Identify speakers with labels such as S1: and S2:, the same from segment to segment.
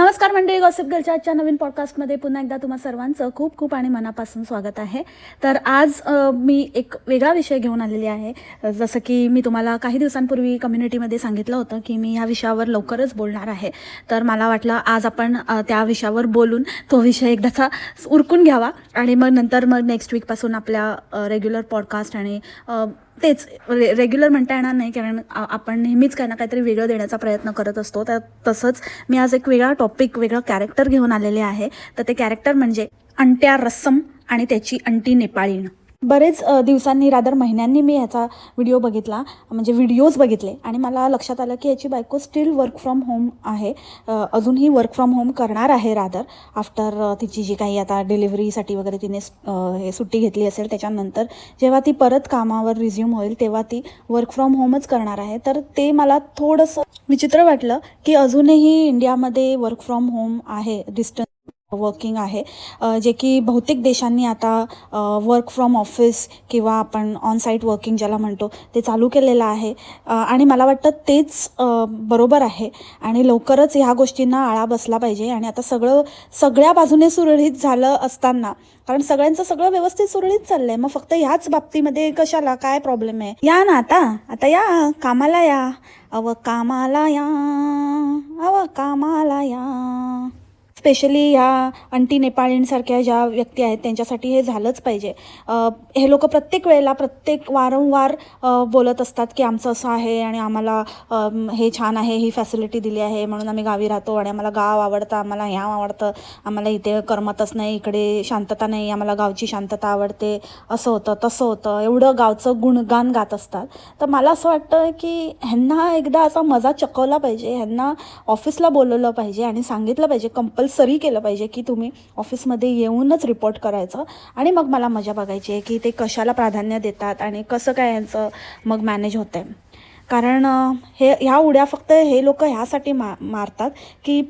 S1: नमस्कार मंडळी गॉसिप गर्लच्या आजच्या नवीन पॉडकास्टमध्ये पुन्हा एकदा तुम्हा सर्वांचं खूप खूप आणि मनापासून स्वागत आहे. तर आज मी एक वेगळा विषय घेऊन आलेली आहे. जसं की मी तुम्हाला काही दिवसांपूर्वी कम्युनिटीमध्ये सांगितलं होतं की मी ह्या विषयावर लवकरच बोलणार आहे. तर मला वाटलं आज आपण त्या विषयावर बोलून तो विषय एकदाचा उरकून घ्यावा. आणि मग नंतर मग नेक्स्ट वीकपासून आपल्या रेग्युलर पॉडकास्ट आणि तेच रे रेग्युलर म्हणता येणार नाही कारण आपण नेहमीच काही ना काहीतरी वेगळं देण्याचा प्रयत्न करत असतो. तर तसंच मी आज एक वेगळा टॉपिक वेगळं कॅरेक्टर घेऊन आलेले आहे. तर ते कॅरेक्टर म्हणजे अंट्या रस्सम आणि त्याची अंटी नेपाळीण. बरेच दिवसांनी रादर महिन्यांनी मी याचा व्हिडिओ बघितला म्हणजे व्हिडिओज बघितले. आणि मला लक्षात आलं की याची बायको स्टील वर्क फ्रॉम होम आहे. अजूनही वर्क फ्रॉम होम करणार आहे रादर. आफ्टर तिची जी काही आता डिलिव्हरीसाठी वगैरे तिने हे सुट्टी घेतली असेल त्याच्यानंतर जेव्हा ती परत कामावर रिझ्यूम होईल तेव्हा ती वर्क फ्रॉम होमच करणार आहे. तर ते मला थोडंसं विचित्र वाटलं की अजूनही इंडियामध्ये वर्क फ्रॉम होम आहे डिस्टन्स वर्किंग आहे. जे की बहुतेक देशांनी आता वर्क फ्रॉम ऑफिस किंवा आपण ऑन साईट वर्किंग ज्याला म्हणतो ते चालू केलेलं आहे. आणि मला वाटतं तेच बरोबर आहे. आणि लवकरच ह्या गोष्टींना आळा बसला पाहिजे. आणि आता सगळं सगळ्या बाजूने सुरळीत झालं असताना कारण सगळ्यांचं सगळं व्यवस्थित सुरळीत चाललंय. मग फक्त ह्याच बाबतीमध्ये कशाला काय प्रॉब्लेम आहे? या ना आता. आता या. कामाला या. अव कामाला या. अव कामाला या. स्पेशली ह्या अंटी नेपाळींसारख्या ज्या व्यक्ती आहेत त्यांच्यासाठी हे झालंच पाहिजे. हे लोक प्रत्येक वेळेला प्रत्येक वारंवार बोलत असतात की आमचं असं आहे आणि आम्हाला हे छान आहे ही फॅसिलिटी दिली आहे म्हणून आम्ही गावी राहतो आणि आम्हाला गाव आवडतं आम्हाला ह्या आवडतं आम्हाला इथे करमतच नाही इकडे शांतता नाही आम्हाला गावची शांतता आवडते असं होतं तसं होतं एवढं गावचं गुणगान गात असतात. तर मला असं वाटतं की ह्यांना एकदा असा मजा चकवला पाहिजे ह्यांना ऑफिसला बोलवलं पाहिजे आणि सांगितलं पाहिजे कंपल्सरी केलं पाहिजे की तुम्ही ऑफिसमध्ये येऊनच रिपोर्ट करायचं. आणि मग मला मजा बघायची आहे की ते कशाला प्राधान्य देतात आणि कसं काय यांचं मग मॅनेज होतं आहे कारण हे ह्या उड्या फक्त हे लोक ह्यासाठी मा मारतात की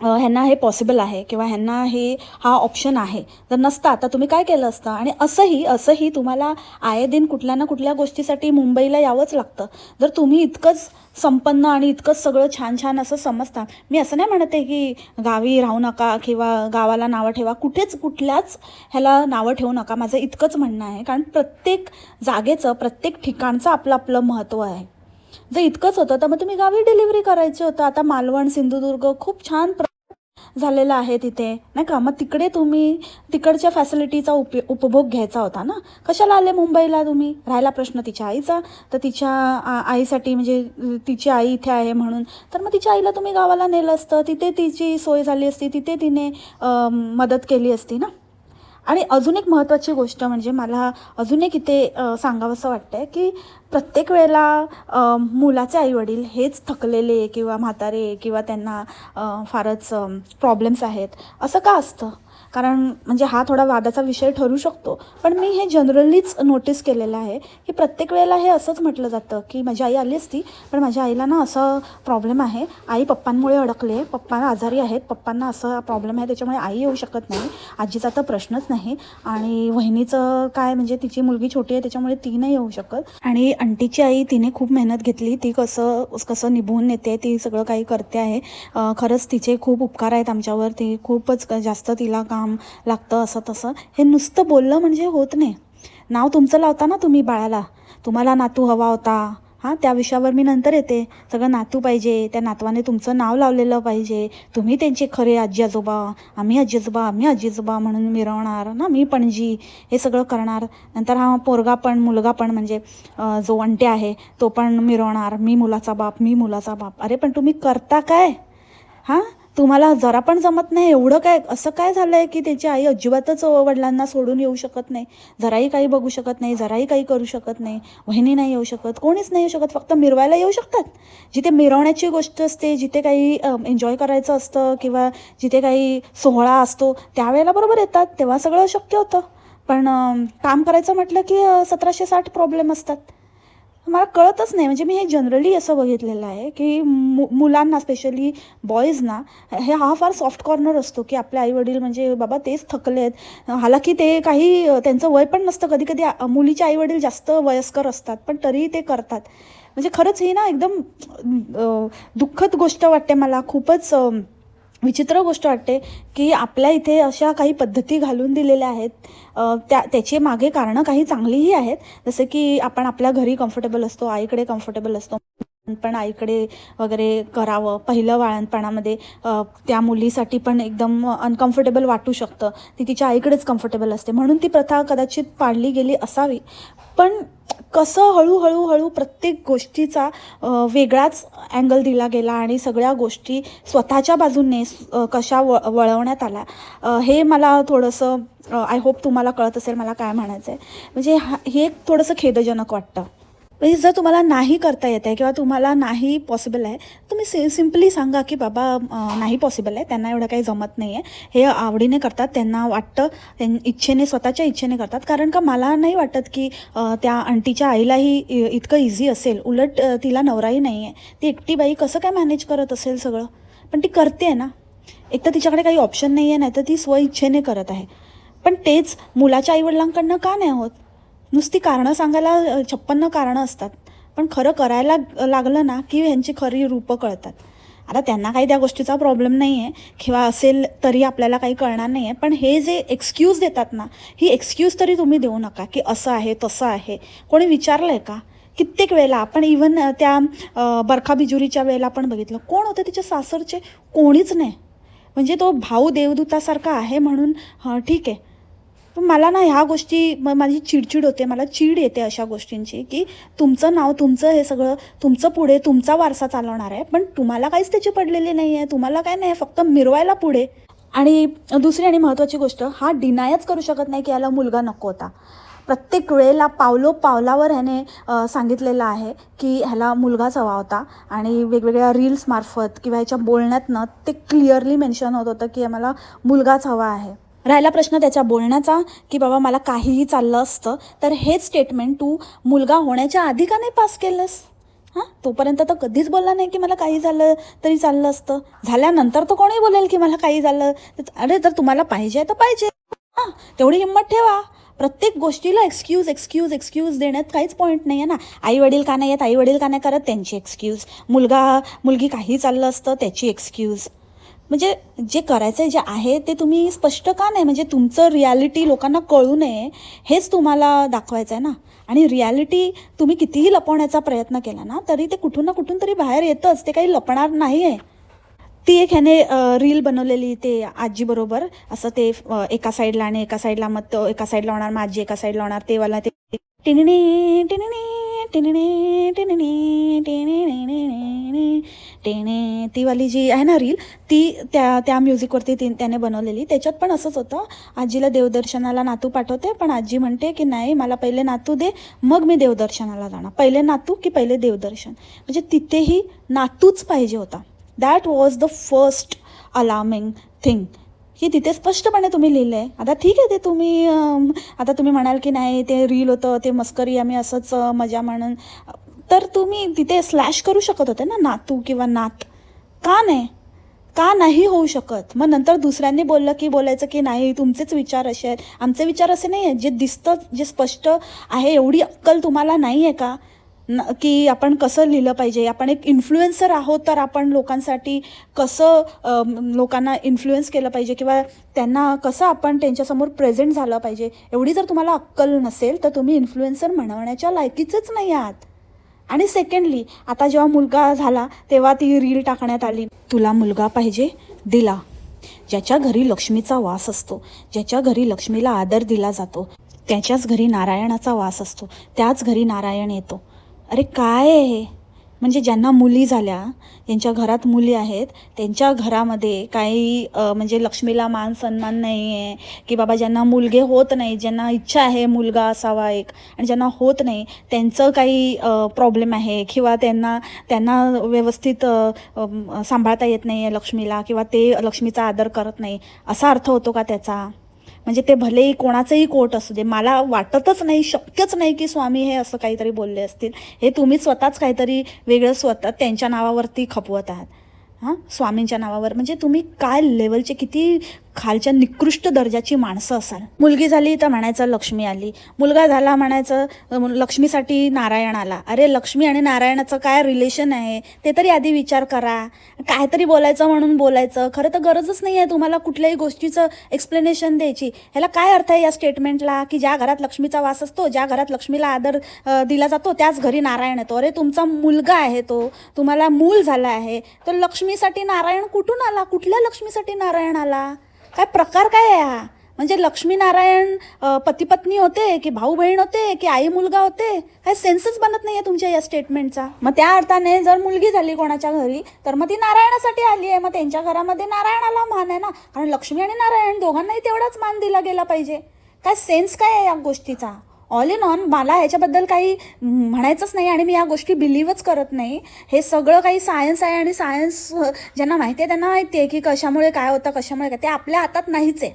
S1: ह्यांना हे पॉसिबल आहे किंवा ह्यांना हे हा ऑप्शन आहे. जर नसता तर तुम्ही काय केलं असतं? आणि असंही असंही तुम्हाला आये दिन कुठल्या ना कुठल्या गोष्टीसाठी मुंबईला यावंच लागतं. जर तुम्ही इतकंच संपन्न आणि इतकंच सगळं छान छान असं समजता मी असं नाही म्हणत आहे की गावी राहू नका किंवा गावाला नावं ठेवा. कुठेच कुठल्याच ह्याला नावं ठेवू नका. माझं इतकंच म्हणणं आहे. कारण प्रत्येक जागेचं प्रत्येक ठिकाणचं आपलं आपलं महत्त्व आहे. जर इतकंच होतं तर मग तुम्ही गावी डिलिव्हरी करायचं होतं. आता मालवण सिंधुदुर्ग खूप छान प्र झालेलं आहे तिथे नाही का? मग तिकडे तुम्ही तिकडच्या फॅसिलिटीचा उप उपभोग घ्यायचा होता ना? कशाला आले मुंबईला तुम्ही? राहिला प्रश्न तिच्या आईचा? तर तिच्या आईसाठी म्हणजे तिची आई इथे आहे म्हणून. तर मग तिच्या आईला तुम्ही गावाला नेलं असतं. तिथे तिची सोय झाली असती तिथे तिने मदत केली असती ना? आणि अजून एक महत्त्वाची गोष्ट म्हणजे मला अजून एक इथे सांगावंसं वाटतं आहे की प्रत्येक वेळेला मुलाचे आईवडील हेच थकलेले किंवा म्हातारे किंवा त्यांना फारच प्रॉब्लेम्स आहेत. असं का असतं? कारण म्हणजे हा थोडा वादाचा विषय ठरू शकतो. पण मी हे जनरलीच नोटीस केलेलं आहे की प्रत्येक वेळेला हे असंच म्हटलं जातं की माझी आई आली असती पण माझ्या आईला ना असं प्रॉब्लेम आहे. आई पप्पांमुळे अडकले आहे. पप्पा आजारी आहेत. पप्पांना असं प्रॉब्लेम आहे. त्याच्यामुळे आई येऊ शकत नाही. आजीचा तर प्रश्नच नाही. आणि वहिनीचं काय म्हणजे तिची मुलगी छोटी आहे त्याच्यामुळे ती नाही येऊ शकत. आणि आंटीची आई तिने खूप मेहनत घेतली. ती कसं कसं निभवून नेते ती सगळं काही करते आहे. खरंच तिचे खूप उपकार आहेत आमच्यावर. ती खूपच जास्त तिला काम लागतं असं तसं. हे नुसतं बोललं म्हणजे होत नाही. नाव तुमचं लावता ना तुम्ही बाळाला. तुम्हाला नातू हवा होता. हां त्या विषयावर मी नंतर येते. सगळं नातू पाहिजे. त्या नातवाने तुमचं नाव लावलेलं पाहिजे. तुम्ही त्यांचे खरे आजी आजोबा आम्ही आजी आजोबा आम्ही आजी आजोबा म्हणून मिरवणार. ना मी पणजी हे सगळं करणार. नंतर हा पोरगा पण मुलगा पण म्हणजे जो अंटे आहे तो पण मिरवणार. मी मुलाचा बाप मी मुलाचा बाप. अरे पण तुम्ही करता काय? हां? तुम्हाला जरा पण जमत नाही एवढं काय असं काय झालं आहे की त्याची आई अजिबातच वडिलांना सोडून येऊ शकत नाही? जराही काही बघू शकत नाही जराही काही करू शकत नाही वहिनी नाही येऊ शकत कोणीच नाही येऊ शकत फक्त मिरवायला येऊ शकतात? जिथे मिरवण्याची गोष्ट असते जिथे काही एन्जॉय करायचं असतं किंवा जिथे काही सोहळा असतो त्यावेळेला बरोबर येतात तेव्हा सगळं शक्य होतं. पण काम करायचं म्हटलं की सतराशे साठ प्रॉब्लेम असतात. मला कळतच नाही. म्हणजे मी हे जनरली असं बघितलेलं आहे की मु मुलांना स्पेशली बॉईजना हे हा फार सॉफ्ट कॉर्नर असतो की आपले आईवडील म्हणजे बाबा तेच थकले आहेत हालाकी ते काही त्यांचं वय पण नसतं. कधी कधी मुलीचे आईवडील जास्त वयस्कर असतात पण तरीही ते करतात. म्हणजे खरंच ही ना एकदम दुःखद गोष्ट वाटते मला. खूपच विचित्र गोष्ट वाटते की आपल्या इथे अशा काही पद्धती घालून दिलेल्या आहेत. त्या त्याचे मागे कारणं काही चांगलीही आहेत. जसं की आपण आपल्या घरी कम्फर्टेबल असतो आईकडे कम्फर्टेबल असतो. पण आईकडे वगैरे करावं. पहिलं बाळणपणामध्ये त्या मुलीसाठी पण एकदम अनकम्फर्टेबल वाटू शकतं. ती तिच्या आईकडेच कम्फर्टेबल असते. म्हणून ती प्रथा कदाचित पाळली गेली असावी. पण कसं हळूहळू हळू प्रत्येक गोष्टीचा वेगळाच अँगल दिला गेला आणि सगळ्या गोष्टी स्वतःच्या बाजूने कशा व वळवण्यात आल्या. हे मला थोडंसं आय होप तुम्हाला कळत असेल मला काय म्हणायचं आहे म्हणजे हा हे एक थोडंसं खेदजनक वाटतं. म्हणजे जर तुम्हाला नाही करता येत आहे किंवा तुम्हाला नाही पॉसिबल आहे तुम्ही सि सिम्पली सांगा की बाबा नाही पॉसिबल आहे त्यांना एवढं काही जमत नाही आहे. हे आवडीने करतात त्यांना वाटतं त्यां इच्छेने स्वतःच्या इच्छेने करतात. कारण का मला नाही वाटत की त्या आंटीच्या आईलाही इ- इतकं इझी असेल. उलट तिला नवराही नाही आहे. ती एकटी बाई कसं काय मॅनेज करत असेल सगळं? पण ती करते आहे ना. एक तर तिच्याकडे काही ऑप्शन नाही आहे नाही तर ती स्वइच्छेने करत आहे. पण तेच मुलाच्या आईवडिलांकडनं का नाही होत? नुसती कारणं सांगायला छप्पन्न कारणं असतात. पण खरं करायला लागलं ना की ह्यांची खरी रूपं कळतात. आता त्यांना काही त्या गोष्टीचा प्रॉब्लेम नाही आहे किंवा असेल तरी आपल्याला काही कळणार नाही आहे पण हे जे एक्सक्यूज देतात ना ही एक्सक्यूज तरी तुम्ही देऊ नका की असं आहे तसं आहे. कोणी विचारलं आहे का? कित्येक वेळेला आपण इवन त्या बरखा बिजुरीच्या वेळेला आपण बघितलं. कोण होते तिच्या सासरचे? कोणीच नाही. म्हणजे तो भाऊ देवदूतासारखा आहे म्हणून हां ठीक आहे. पण मला ना ह्या गोष्टी मग माझी चिडचिड होते मला चीड येते अशा गोष्टींची की तुमचं नाव तुमचं हे सगळं तुमचं पुढे तुमचा वारसा चालवणार आहे पण तुम्हाला काहीच त्याची पडलेली नाही आहे तुम्हाला काय नाही फक्त मिरवायला पुढे. आणि दुसरी आणि महत्त्वाची गोष्ट हा डिनायच करू शकत नाही की याला मुलगा नको होता. प्रत्येक वेळेला पावलो पावलावर ह्याने सांगितलेलं आहे की ह्याला मुलगाच हवा होता आणि वेगवेगळ्या रील्समार्फत किंवा ह्याच्या बोलण्यातनं ते क्लिअरली मेन्शन होत होतं की मला मुलगाच हवा आहे. राहिला प्रश्न त्याच्या बोलण्याचा की बाबा मला काहीही चाललं असतं तर हेच स्टेटमेंट तू मुलगा होण्याच्या आधी का नाही पास केलंस? हां? तोपर्यंत तर कधीच बोलला नाही की मला काही झालं तरी चाललं असतं. झाल्यानंतर तर कोणी बोलेल की मला काही झालं अरे तर तुम्हाला पाहिजे तर पाहिजे. हां? तेवढी हिंमत ठेवा. प्रत्येक गोष्टीला एक्सक्यूज एक्सक्यूज एक्सक्यूज देण्यात काहीच पॉईंट नाही आहे ना. आई वडील का नाही आहेत आई वडील का नाही करत त्यांची एक्सक्यूज मुलगा मुलगी काही चाललं असतं त्याची एक्सक्यूज म्हणजे जे करायचं जे आहे ते तुम्ही स्पष्ट का नाही? म्हणजे तुमचं रियालिटी लोकांना कळू नये हेच तुम्हाला दाखवायचं आहे ना? आणि रियालिटी तुम्ही कितीही लपवण्याचा प्रयत्न केला ना तरी ते कुठून ना कुठून तरी बाहेर येतंच. ते काही लपणार नाही आहे ती एक ह्याने रील बनवलेली ते आजीबरोबर असं ते एका साईडला आणि एका साईडला मग तो एका साईडला होणार मग आजी एका साईडला होणार ते वाला ते टिनिनी ती वाली जी आहे ना रील ती त्या त्या म्युझिकवरती ती त्याने बनवलेली. त्याच्यात पण असंच होतं. आजीला देवदर्शनाला नातू पाठवते पण आजी म्हणते की नाही मला पहिले नातू दे मग मी देवदर्शनाला जाणार. पहिले नातू की पहिले देवदर्शन? म्हणजे तिथेही नातूच पाहिजे होता. That was the first alarming thing की तिथे स्पष्टपणे तुम्ही लिहिलं आहे आता ठीक आहे ते तुम्ही आता तुम्ही म्हणाल की नाही ते रील होतं ते मस्करी आम्ही असंच मजा म्हणून. तर तुम्ही तिथे स्लॅश करू शकत होते ना नातू किंवा नात? का नाही? का नाही होऊ शकत? मग नंतर दुसऱ्यांनी बोललं की बोलायचं की नाही तुमचेच विचार असे आहेत. आमचे विचार असे नाही आहेत जे दिसतं जे स्पष्ट आहे एवढी अक्कल तुम्हाला नाही आहे का? की आपण कसं लिहिलं पाहिजे? आपण एक इन्फ्लुएन्सर आहोत तर आपण लोकांसाठी कसं लोकांना इन्फ्लुएन्स केलं पाहिजे किंवा त्यांना कसं आपण त्यांच्यासमोर प्रेझेंट झालं पाहिजे? एवढी जर तुम्हाला अक्कल नसेल तर तुम्ही इन्फ्लुएन्सर म्हणवण्याच्या लायकीचंच नाही आहात. आणि सेकंडली आता जेव्हा मुलगा झाला तेव्हा ती रील टाकण्यात आली. तुला मुलगा पाहिजे? दिला. ज्याच्या घरी लक्ष्मीचा वास असतो ज्याच्या घरी लक्ष्मीला आदर दिला जातो त्याच्याच घरी नारायणाचा वास असतो त्याच घरी नारायण येतो. अरे काय आहे हे? म्हणजे ज्यांना मुली झाल्या ज्यांच्या घरात मुली आहेत त्यांच्या घरामध्ये काही म्हणजे लक्ष्मीला मान सन्मान नाही आहे की बाबा ज्यांना मुलगे होत नाही ज्यांना इच्छा आहे मुलगा असावा एक आणि ज्यांना होत नाही त्यांचं काही प्रॉब्लेम आहे किंवा त्यांना त्यांना व्यवस्थित सांभाळता येत नाही आहे लक्ष्मीला किंवा ते लक्ष्मीचा आदर करत नाही असा अर्थ होतो का त्याचा? म्हणजे ते भलेही कोणाचंही कोट असू दे मला वाटतच नाही शक्यच नाही की स्वामी हे असं काहीतरी बोलले असतील. हे तुम्ही स्वतःच काहीतरी वेगळं स्वतः त्यांच्या नावावरती खपवत आहात. हां? स्वामींच्या नावावर. म्हणजे तुम्ही काय लेवलचे किती खालच्या निकृष्ट दर्जाची माणसं असाल. मुलगी झाली तर म्हणायचं लक्ष्मी आली. मुलगा झाला म्हणायचं लक्ष्मीसाठी नारायण आला. अरे लक्ष्मी आणि नारायणाचं काय रिलेशन आहे? ते तरी आधी विचार करा. काहीतरी बोलायचं म्हणून बोलायचं. खरं तर गरजच नाही आहे तुम्हाला कुठल्याही गोष्टीचं एक्सप्लेनेशन द्यायची. ह्याला काय अर्थ आहे या स्टेटमेंटला की ज्या घरात लक्ष्मीचा वास असतो ज्या घरात लक्ष्मीला आदर दिला जातो त्याच घरी नारायण येतो. अरे तुमचा मुलगा आहे तो. तुम्हाला मूल झाला आहे. तर लक्ष्मीसाठी नारायण कुठून आला? कुठल्या लक्ष्मीसाठी नारायण आला? काय प्रकार काय आहे हा? म्हणजे लक्ष्मीनारायण पतीपत्नी होते की भाऊ बहीण होते की आई मुलगा होते काय सेन्सच बनत नाही आहे तुमच्या या स्टेटमेंटचा मग त्या अर्थाने जर मुलगी झाली कोणाच्या घरी तर मग ती नारायणासाठी आली आहे. मग त्यांच्या घरामध्ये नारायणाला मान आहे ना? कारण लक्ष्मी आणि नारायण दोघांनाही तेवढाच मान दिला गेला पाहिजे. काय सेन्स काय आहे या गोष्टीचा? ऑल इन ऑन मला ह्याच्याबद्दल काही म्हणायचंच नाही आणि मी या गोष्टी बिलीवच करत नाही. हे सगळं काही सायन्स आहे आणि सायन्स ज्यांना माहिती आहे त्यांना माहिती आहे की कशामुळे काय होतं कशामुळे काय. ते आपल्या हातात नाहीच आहे.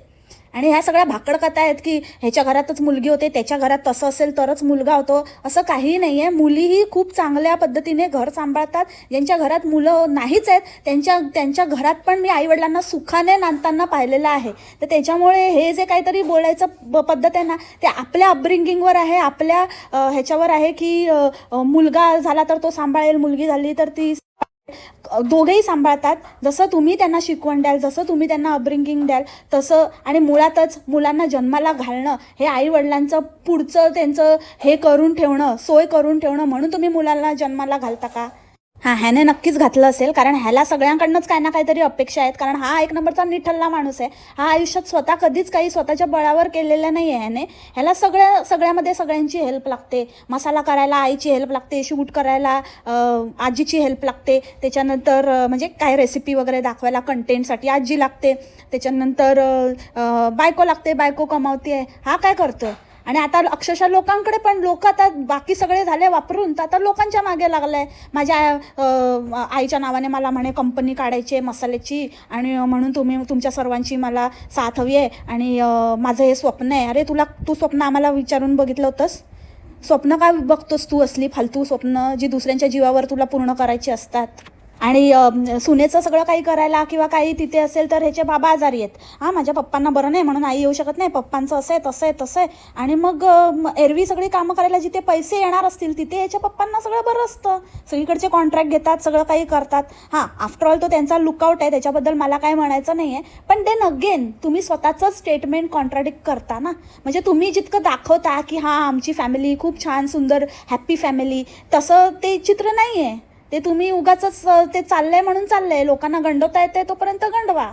S1: आणि ह्या सगळ्या भाकड कथा आहेत की ह्याच्या घरातच मुलगी होते त्याच्या घरात तसं असेल तरच मुलगा होतो. असं काहीही नाही आहे मुलीही खूप चांगल्या पद्धतीने घर सांभाळतात. ज्यांच्या घरात मुलं नाहीच आहेत त्यांच्या त्यांच्या घरात पण मी आईवडिलांना सुखाने नांदताना पाहिलेलं आहे. तर त्याच्यामुळे हे जे काहीतरी बोलायचं पद्धत आहे ना ते आपल्या अपब्रिंगिंगवर आहे. आपल्या ह्याच्यावर आहे की मुलगा झाला तर तो सांभाळेल मुलगी झाली तर ती दोघेही सांभाळतात. जसं तुम्ही त्यांना शिकवण द्याल जसं तुम्ही त्यांना अपब्रिंगिंग द्याल तसं आणि मुळातच मुलांना जन्माला घालणं हे आई वडिलांचं पुढचं त्यांचं हे करून ठेवणं सोय करून ठेवणं म्हणून तुम्ही मुलांना जन्माला घालता का? हां ह्याने नक्कीच घातलं असेल. कारण ह्याला सगळ्यांकडनंच काही ना काहीतरी अपेक्षा आहेत. कारण हा एक नंबरचा निठल्ला माणूस आहे. हा आयुष्यात स्वतः कधीच काही स्वतःच्या बळावर केलेलं नाही आहे ह्याने. ह्याला सगळ्या सगळ्यामध्ये सगळ्यांची हेल्प लागते. मसाला करायला आईची हेल्प लागते शूट करायला आजीची हेल्प लागते. त्याच्यानंतर म्हणजे काय रेसिपी वगैरे दाखवायला कंटेंटसाठी आजी लागते. त्याच्यानंतर बायको लागते बायको कमावते हा काय करतोय? आणि आता अक्षरशः लोकांकडे पण लोक आता बाकी सगळे झाले वापरून तर आता लोकांच्या मागे लागलाय. माझ्या आईच्या नावाने मला म्हणे कंपनी काढायची आहे मसाल्याची आणि म्हणून तुम्ही तुमच्या सर्वांची मला साथ हवी आहे आणि माझं हे स्वप्न आहे. अरे तुला तू स्वप्न आम्हाला विचारून बघितलं होतंस? स्वप्न काय बघतोस तू असली फालतू स्वप्न जी दुसऱ्यांच्या जीवावर तुला पूर्ण करायची असतात? आणि सुनेचं सगळं काही करायला किंवा काही तिथे असेल तर ह्याचे बाबा आजारी आहेत. हां माझ्या पप्पांना बरं नाही म्हणून आई येऊ शकत नाही. पप्पांचं असं आहे तसं आहे तसं आहे. आणि मग एरवी सगळी कामं करायला जिथे पैसे येणार असतील तिथे याच्या पप्पांना सगळं बरं असतं. सगळीकडचे कॉन्ट्रॅक्ट घेतात सगळं काही करतात. हां आफ्टर ऑल तो त्यांचा लुकआउट आहे त्याच्याबद्दल मला काय म्हणायचं नाही आहे पण देन अगेन तुम्ही स्वतःचं स्टेटमेंट कॉन्ट्राडिक्ट करता ना. म्हणजे तुम्ही जितकं दाखवता की हां आमची फॅमिली खूप छान सुंदर हॅप्पी फॅमिली तसं ते चित्र नाही आहे ते तुम्ही उगाच ते चाललंय म्हणून चाललंय. लोकांना गंडवता येते तोपर्यंत गंडवा.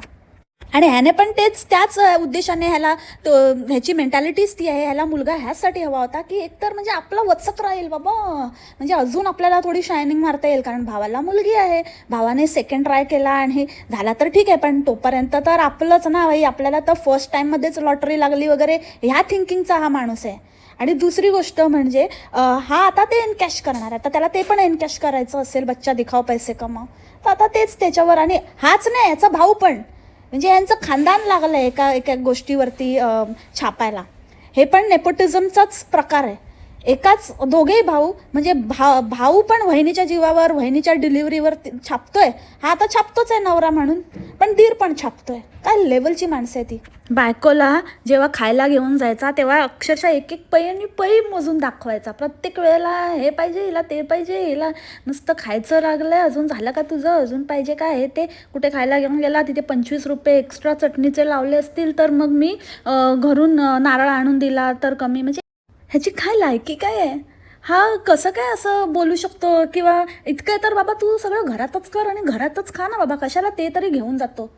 S1: आणि ह्याने पण तेच त्याच उद्देशाने ह्याला तो ह्याची मेंटॅलिटीच ती आहे ह्याला मुलगा ह्याचसाठी हवा होता की एकतर म्हणजे आपला वचक राहील बाबा. म्हणजे अजून आपल्याला थोडी शायनिंग मारता येईल कारण भावाला मुलगी आहे. भावाने सेकंड ट्राय केला आणि झाला तर ठीक आहे पण तोपर्यंत तर आपलंच ना भाई आपल्याला तर फर्स्ट टाईममध्येच लॉटरी लागली वगैरे. ह्या थिंकिंगचा हा माणूस आहे. आणि दुसरी गोष्ट म्हणजे हा आता ते एनकॅश करणार आहे. आता त्याला ते पण एनकॅश करायचं असेल बच्चा दिखाव पैसे कमाव. तर आता तेच त्याच्यावर आणि हाच नाही याचा भाऊ पण. म्हणजे यांचं खानदान लागलं आहे एका एका गोष्टीवरती छापायला. हे पण नेपोटिझमचाच प्रकार आहे. एकाच दोघेही भाऊ म्हणजे भा भाऊ पण वहिनीच्या जीवावर वहिनीच्या डिलिव्हरीवर छापतोय. हा आता छापतोच आहे नवरा म्हणून पण दीर पण छापतोय. काय लेवलची माणसं आहे ती. बायकोला जेव्हा खायला घेऊन जायचा तेव्हा अक्षरशः एक एक पै आणि पै मोजून दाखवायचा. प्रत्येक वेळेला हे पाहिजे हिला ते पाहिजे हिला नुसतं खायचं लागलंय अजून झालं का तुझं अजून पाहिजे काय हे ते? कुठे खायला घेऊन गेला तिथे पंचवीस रुपये एक्स्ट्रा चटणीचे लावले असतील तर मग मी घरून नारळ आणून दिला तर कमी म्हणजे ह्याची काय लायकी काय आहे? हा कसं काय असं बोलू शकतो? किंवा इतकं तर बाबा तू सगळं घरातच कर आणि घरातच खा ना बाबा. कशाला ते तरी घेऊन जातो?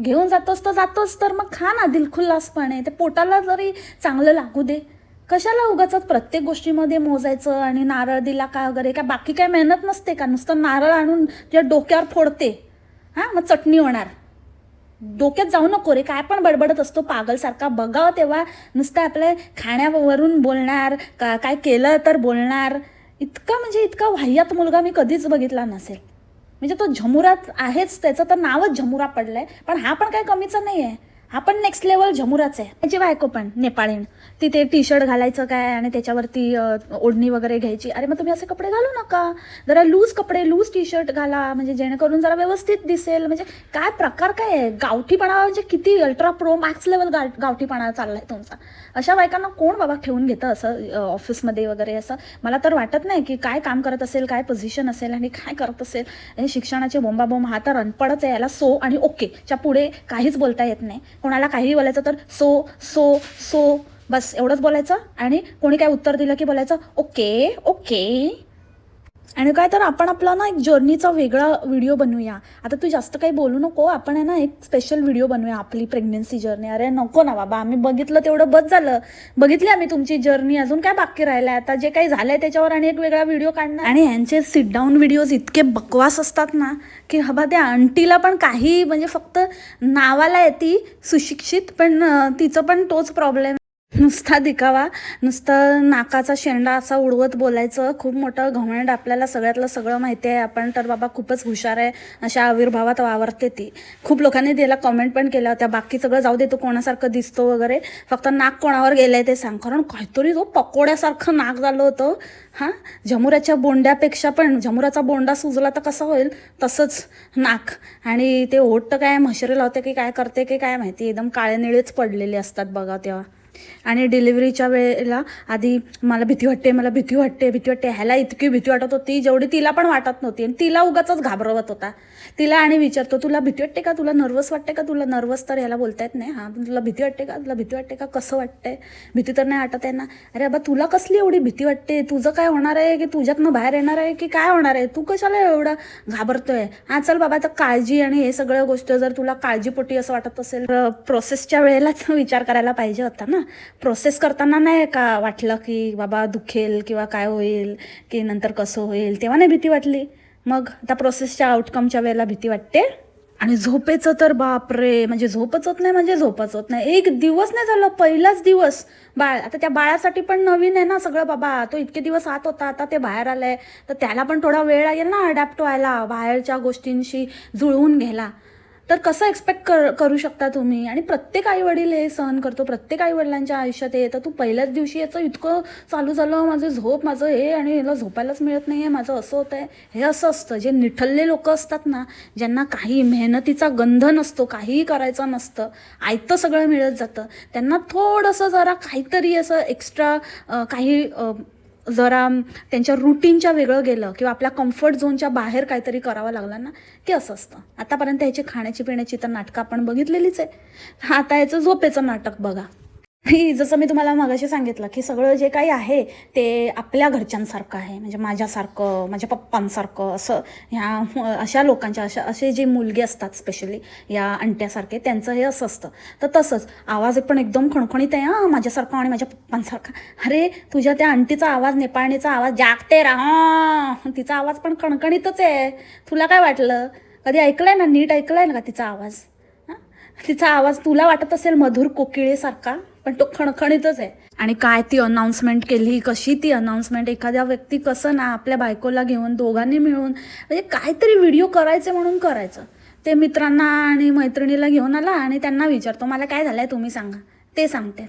S1: घेऊन जातोस तर जातोस तर मग खा ना दिलखुल्लासपणे ते पोटाला जरी चांगलं लागू दे. कशाला उगाच प्रत्येक गोष्टीमध्ये मोजायचं आणि नारळ दिला का वगैरे? काय बाकी काय मेहनत नसते का? नुसतं नारळ आणून तुझ्या डोक्यावर फोडते. हां? मग चटणी होणार. डोक्यात जाऊ नको रे. काय पण बडबडत असतो. पागलसारखा बघावं तेव्हा नुसतं आपल्या खाण्यावरून बोलणार का काय केलं तर बोलणार. इतका म्हणजे इतका वाह्यात मुलगा मी कधीच बघितला नसेल. म्हणजे तो झमुरात आहेच. त्याचं तर नावच झमुरा आहे पण हा पण काय कमीचा नाही आहे आपण नेक्स्ट लेवल झमुराच आहे. त्याची बायको पण नेपाळीण. तिथे टी शर्ट घालायचं काय आणि त्याच्यावरती ओढणी वगैरे घ्यायची. अरे मग तुम्ही असे कपडे घालू नका. जरा लूज कपडे लूज टी शर्ट घाला. म्हणजे जेणेकरून जरा व्यवस्थित दिसेल. म्हणजे काय प्रकार काय आहे? गावठीपणा म्हणजे किती अल्ट्रा प्रो मॅक्स लेवल गा गावठीपणा चाललाय तुमचा. अशा बायकांना कोण बाबा ठेवून घेतं असं ऑफिसमध्ये वगैरे असं? मला तर वाटत नाही की काय काम करत असेल काय पोझिशन असेल आणि काय करत असेल. शिक्षणाचे बोंबाबोंब हा तर अनपडच आहे. याला सो आणि ओके च्या पुढे काहीच बोलता येत नाही. कोणाला काहीही बोलायचं तर सो सो सो बस एवढंच बोलायचं आणि कोणी काय उत्तर दिलं की बोलायचं ओके ओके. आणि काय तर आपण आपला ना एक जर्नीचा वेगळा व्हिडिओ बनवूया. आता तू जास्त काही बोलू नको आपण आहे ना एक स्पेशल व्हिडिओ बनवूया आपली प्रेग्नन्सी जर्नी अरे नको ना बाबा आम्ही बघितलं तेवढं बस झालं. बघितली आम्ही तुमची जर्नी अजून काय बाकी राहिलं आता जे काही झालंय त्याच्यावर आणि एक वेगळा व्हिडिओ काढणार. आणि यांचे सिट डाऊन व्हिडिओज इतके बकवास असतात ना की हबा त्या आंटीला पण काही म्हणजे फक्त नावाला येते सुशिक्षित पण तिचं पण तोच प्रॉब्लेम नुसता दिखावा नुसतं नाकाचा शेंडा असा उडवत बोलायचं खूप मोठं घमंड आपल्याला सगळ्यातलं सगळं माहिती आहे. आपण तर बाबा खूपच हुशार आहे अशा आविर्भावात वावरते ती. खूप लोकांनी त्याला कॉमेंट पण केल्या होत्या. बाकी सगळं जाऊ दे तो कोणासारखं दिसतो वगैरे. फक्त नाक कोणावर गेलंय ते सांग. कारण काहीतरी तो पकोड्यासारखं नाक झालं होतं. हां? झमुराच्या बोंड्यापेक्षा पण झमुराचा बोंडा सुजला तर कसा होईल? तसंच नाक. आणि ते ओट तर काय म्हशरे लावते की काय करते की काय माहिती? एकदम काळे निळेच पडलेले असतात बघा तेव्हा. आणि डिलिव्हरीच्या वेळेला आधी मला भीती वाटते मला भीती वाटते भीती वाटते. ह्याला इतकी भीती वाटत होती जेवढी तिला पण वाटत नव्हती. आणि तिला उगाच घाबरवत होता. तिला आणि विचारतो तुला भीती वाटते का? तुला नर्वस वाटते का? तुला नर्वस तर ह्याला बोलता येत नाही. हां तुला भीती वाटते का? तुला भीती वाटते का? कसं वाटतंय? भीती तर नाही वाटत आहे ना? अरे बाबा तुला कसली एवढी भीती वाटते? तुझं काय होणार आहे? की तुझ्यातनं बाहेर येणार आहे? की काय होणार आहे? तू कशाला एवढं घाबरतोय? हा चल बाबा तर काळजी आणि हे सगळं गोष्ट जर तुला काळजीपोटी असं वाटत असेल तर प्रोसेसच्या वेळेलाच विचार करायला पाहिजे होता ना? प्रोसेस करताना नाही का वाटलं की बाबा दुखेल किंवा काय होईल की नंतर कसं होईल तेव्हा नाही भीती वाटली. मग आता प्रोसेसच्या आउटकमच्या वेळेला भीती वाटते. आणि झोपेचं तर बापरे म्हणजे झोपच होत नाही म्हणजे झोपच होत नाही. एक दिवस नाही झालं पहिलाच दिवस. बाळ आता त्या बाळासाठी पण नवीन आहे ना सगळं बाबा. तो इतके दिवस आत होता आता ते बाहेर आलंय. तर त्याला पण थोडा वेळ लागेल ना अडॅप्ट व्हायला बाहेरच्या गोष्टींशी जुळवून घ्यायला. तर कसं एक्सपेक्ट कर करू शकता तुम्ही? आणि प्रत्येक आई वडील हे सहन करतो. प्रत्येक आई वडिलांच्या आयुष्यात हे तर तू पहिल्याच दिवशी याचं इतकं चालू झालं. माझं झोप माझं हे आणि याला झोपायलाच मिळत नाही आहे माझं असं होतं आहे हे असं असतं. जे निठल्ले लोक असतात ना ज्यांना काही मेहनतीचा गंध नसतो काहीही करायचं नसतं आयतं सगळं मिळत जातं. त्यांना थोडंसं जरा काहीतरी असं एक्स्ट्रा काही जरा त्यांच्या रुटीनच्या वेगळं गेलं किंवा आपल्या कम्फर्ट झोनच्या बाहेर काहीतरी करावं लागलं ना की असं असतं. आतापर्यंत ह्याची खाण्याची पिण्याची तर नाटकं आपण बघितलेलीच आहे. आता याचं झोपेचं नाटक बघा. ही जसं मी तुम्हाला मगाशी सांगितलं की सगळं जे काही आहे ते आपल्या घरच्यांसारखं आहे. म्हणजे माझ्यासारखं माझ्या पप्पांसारखं असं ह्या अशा लोकांच्या अशा असे जे मुलगे असतात स्पेशली या अंट्यासारखे त्यांचं हे असं असतं. तर तसंच आवाज पण एकदम खणखणीत आहे हां माझ्यासारखं आणि माझ्या पप्पांसारखा. अरे तुझ्या त्या अंटीचा आवाज नेपाळणीचा आवाज जागते राहा तिचा आवाज पण खणखणीतच आहे. तुला काय वाटलं? कधी ऐकलंय ना? नीट ऐकलंय ना का तिचा आवाज? हां? तिचा आवाज तुला वाटत असेल मधुर कोकिळेसारखा? पण तो खणखणीतच आहे. आणि काय ती अनाऊन्समेंट केली कशी ती अनाऊन्समेंट एखाद्या व्यक्ती कसं ना आपल्या बायकोला घेऊन दोघांनी मिळून म्हणजे काहीतरी व्हिडिओ करायचे म्हणून करायचं. ते मित्रांना आणि मैत्रिणीला घेऊन आला आणि त्यांना विचारतो मला काय झालंय? तुम्ही सांगा. ते सांगते.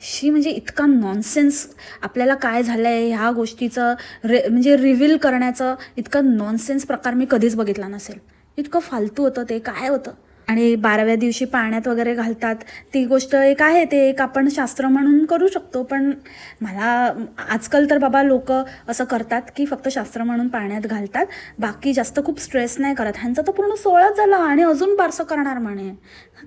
S1: शी म्हणजे इतका नॉनसेन्स आपल्याला काय झालं आहे ह्या गोष्टीचं रे म्हणजे रिव्हील करण्याचं इतका नॉनसेन्स प्रकार मी कधीच बघितला नसेल. इतकं फालतू होतं ते काय होतं? आणि बाराव्या दिवशी पाण्यात वगैरे घालतात. ती गोष्ट एक आहे ते एक आपण शास्त्र म्हणून करू शकतो पण मला आजकाल तर बाबा लोक असं करतात की फक्त शास्त्र म्हणून पाण्यात घालतात. बाकी जास्त खूप स्ट्रेस नाही करत. ह्यांचा तर पूर्ण सोळाच झाला आणि अजून बारसं करणार म्हणे.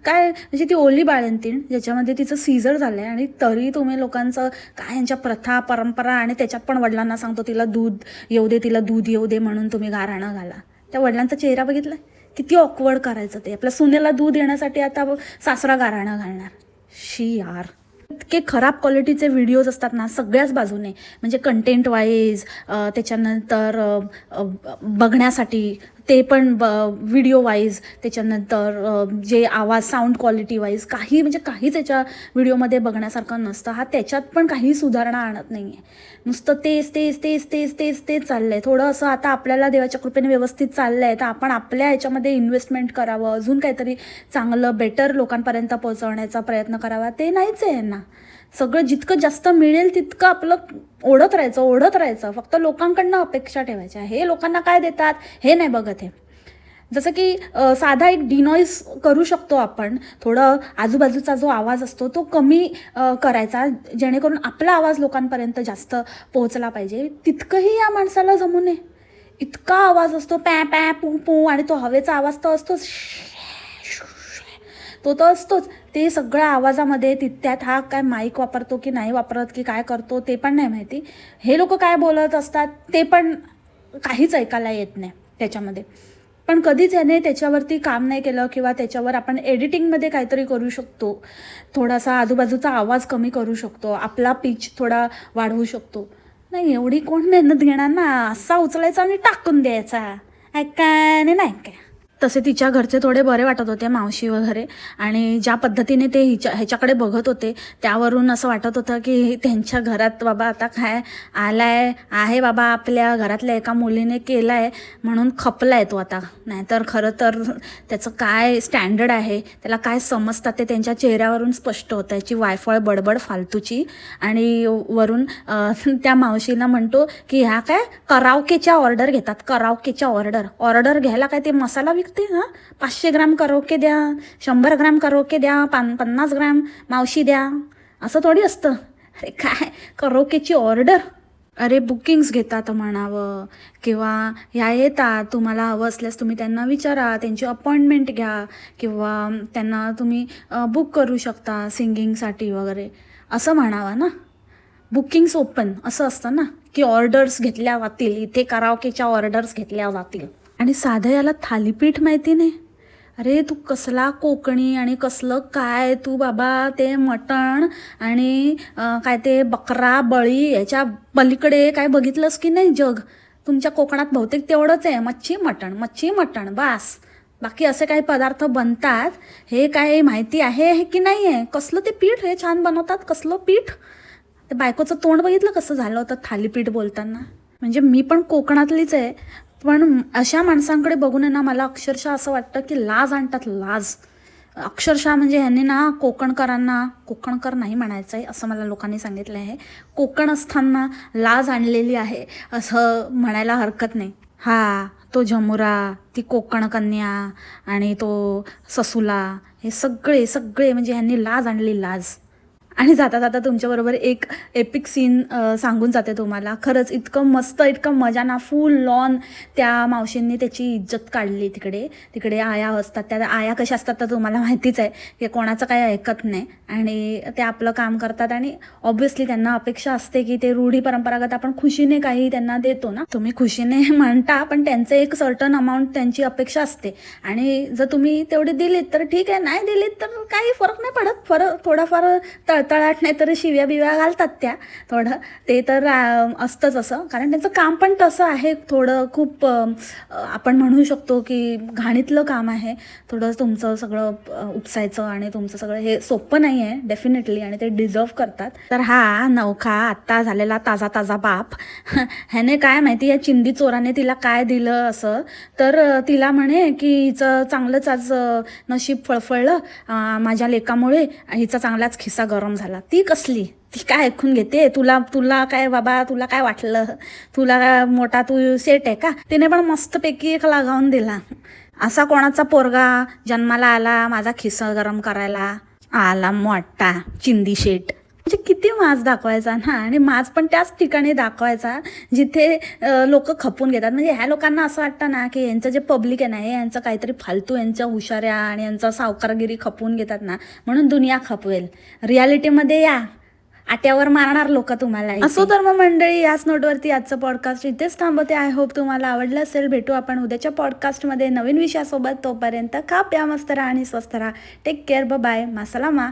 S1: काय म्हणजे ती ओली बाळंतीण ज्याच्यामध्ये तिचं सीझर झालं आहे आणि तरी तुम्ही लोकांचं काय यांच्या प्रथा परंपरा आणि त्याच्यात पण वडिलांना सांगतो तिला दूध येऊ दे तिला दूध येऊ दे म्हणून तुम्ही गाराणं घाला. त्या वडिलांचा चेहरा बघितलाय? किती ऑकवर्ड करायचं ते. आपल्या सुनेला दूध येण्यासाठी आता सासरा गाराणं घालणार. शी यार. इतके खराब क्वालिटीचे व्हिडिओज असतात ना सगळ्याच बाजूने. म्हणजे कंटेंट वाईज त्याच्यानंतर बघण्यासाठी ते पण ब व्हिडिओ वाईज त्याच्यानंतर जे आवाज साऊंड क्वालिटी वाईज काही म्हणजे काहीच त्याच्या व्हिडिओमध्ये बघण्यासारखं नसतं. हा त्याच्यात पण काही सुधारणा आणत नाही आहे नुसतं तेच तेच तेच तेच तेच तेच चाललं आहे थोडं असं आता आपल्याला देवाच्या कृपेने व्यवस्थित चाललं आहे तर आपण आपल्या ह्याच्यामध्ये इन्व्हेस्टमेंट करावं अजून काहीतरी चांगलं बेटर लोकांपर्यंत पोहोचवण्याचा प्रयत्न करावा. ते नाहीच आहे यांना. सगळं जितकं जास्त मिळेल तितकं आपलं ओढत राहायचं ओढत राहायचं. फक्त लोकांकडनं अपेक्षा ठेवायच्या. हे लोकांना काय देतात? हे नाही बघत आहे जसं की साधा एक डिनॉईस करू शकतो आपण. थोडं आजूबाजूचा जो आवाज असतो तो कमी करायचा जेणेकरून आपला आवाज लोकांपर्यंत जास्त पोहोचला पाहिजे. तितकंही या माणसाला जमू नये. इतका आवाज असतो पॅ पॅ पू पू आणि तो हवेचा आवाज तर असतोच. तो तर असतोच. ते सगळ्या आवाजामध्ये तित्यात हा काय माईक वापरतो की नाही वापरत की काय करतो ते पण नाही माहिती. हे लोक काय बोलत असतात ते पण काहीच ऐकायला येत नाही त्याच्यामध्ये. पण कधीच याने त्याच्यावरती काम नाही केलं किंवा त्याच्यावर आपण एडिटिंगमध्ये काहीतरी करू शकतो. थोडासा आजूबाजूचा आवाज कमी करू शकतो. आपला पिच थोडा वाढवू शकतो. नाही एवढी कोण मेहनत घेणार ना? असा उचलायचा आणि टाकून द्यायचा. ऐकाय नाही काय तसे तिच्या घरचे थोडे बरे वाटत होते मावशी वगैरे. आणि ज्या पद्धतीने ते हिच्या ह्याच्याकडे बघत होते त्यावरून असं वाटत होतं की त्यांच्या घरात बाबा आता काय आलाय आहे बाबा आपल्या घरातल्या एका मुलीने केला आहे म्हणून खपला आहे तो आता. नाहीतर खरं तर त्याचं काय स्टँडर्ड आहे त्याला काय समजतात ते त्यांच्या चेहऱ्यावरून स्पष्ट होतं. याची वायफळ बडबड फालतूची. आणि वरून त्या मावशीला म्हणतो की ह्या काय करावकेच्या ऑर्डर घेतात करावकेच्या ऑर्डर ऑर्डर घ्यायला काय ते मसाला विकते हां? पाचशे ग्राम करोके द्या शंभर ग्राम करोके द्या पान पन्नास ग्राम मावशी द्या. असं थोडी असतं. अरे काय? करोकेची ऑर्डर? अरे बुकिंग्स घेतात म्हणावं. किंवा ह्या येतात तुम्हाला हवं असल्यास तुम्ही त्यांना विचारा त्यांची अपॉइंटमेंट घ्या. किंवा त्यांना तुम्ही बुक करू शकता सिंगिंगसाठी वगैरे. असं म्हणावं ना? बुकिंग्स ओपन असं असतं ना? की ऑर्डर्स घेतल्या जातील इथे करावकेच्या ऑर्डर्स घेतल्या जातील. आणि साधं याला थालीपीठ माहिती नाही? अरे तू कसला कोकणी आणि कसलं काय? तू बाबा ते मटण आणि काय ते बकरा बळी याच्या पलीकडे काय बघितलंस की नाही जग? तुमच्या कोकणात बहुतेक तेवढंच आहे. मच्छी मटण मच्छी मटण बास. बाकी असे काही पदार्थ बनतात? हे काय माहिती आहे हे की नाही आहे? कसलं ते पीठ हे छान बनवतात? कसलं पीठ? ते बायकोचं तोंड बघितलं कसं झालं होतं थालीपीठ बोलताना? म्हणजे मी पण कोकणातलीच आहे. पण अशा माणसांकडे बघून ना मला अक्षरशः असं वाटतं की लाज आणतात लाज. अक्षरशः म्हणजे ह्यांनी ना कोकणकरांना कोकणकर नाही म्हणायचं आहे असं मला लोकांनी सांगितलं आहे. कोकण असताना लाज आणलेली आहे असं म्हणायला हरकत नाही. हा तो झमुरा ती कोकण कन्या आणि तो ससुला हे सगळे सगळे म्हणजे ह्यांनी लाज आणली लाज. आणि जाता जाता तुमच्याबरोबर एक एपिक सीन सांगून जाते तुम्हाला. खरंच इतकं मस्त इतकं मजा ना फुल लॉन त्या मावशींनी त्याची इज्जत काढली तिकडे. तिकडे आया असतात. त्या आया कशा असतात तर तुम्हाला माहितीच आहे की कोणाचं काही ऐकत नाही. आणि ते आपलं काम करतात आणि ऑब्व्हियसली त्यांना अपेक्षा असते की ते रूढी परंपरागत आपण खुशीने काही त्यांना देतो ना. तुम्ही खुशीने म्हणता पण त्यांचं एक सर्टन अमाऊंट त्यांची अपेक्षा असते. आणि जर तुम्ही तेवढी दिलीत तर ठीक आहे नाही दिलीत तर काही फरक नाही पडत. फरक थोडाफार तळ तळतळाट नाही तर शिव्या बिव्या घालतात त्या. थोडं. ते तर असतंच असं. कारण त्यांचं काम पण तसं आहे. थोडं खूप आपण म्हणू शकतो की घाणीतलं काम आहे. थोडं तुमचं सगळं उपसायचं आणि तुमचं सगळं हे सोपं नाही आहे. डेफिनेटली आणि ते डिझर्व करतात. तर हा नौखा आत्ता झालेला ताजा ताजा बाप. ह्याने काय माहिती? या चिंदी चोराने तिला काय दिलं असं? तर तिला म्हणे की हिचं चांगलंच आज नशीब फळफळलं माझ्या लेकामुळे. हिचा चांगलाच खिस्सा गरम झाला. ती कसली? ती काय ऐकून घेते? तुला तुला काय बाबा तुला काय वाटलं? तुला काय मोठा तू सेट आहे का? तिने पण मस्तपैकी एक लगावून दिला. असा कोणाचा पोरगा जन्माला आला माझा खिस्सा गरम करायला आला मोठा चिंदी शेट. म्हणजे किती माज दाखवायचा? ना आणि माज पण त्याच ठिकाणी दाखवायचा जिथे लोक खपून घेतात. म्हणजे ह्या लोकांना असं वाटतं ना की यांचं जे पब्लिक आहे ना हे यांचं काहीतरी फालतू यांच्या हुशाऱ्या आणि यांचा सावकारगिरी खपवून घेतात ना म्हणून दुनिया खपवेल. रियालिटीमध्ये या. आट्यावर मारणार लोक तुम्हाला असो तर मग मंडळी याच नोटवरती आजचं पॉडकास्ट इथेच थांबवते. आय होप तुम्हाला आवडलं असेल. भेटू आपण उद्याच्या पॉडकास्टमध्ये नवीन विषयासोबत. तोपर्यंत खा प्या मस्त राहा आणि स्वस्त राहा. Take care bye मासलामा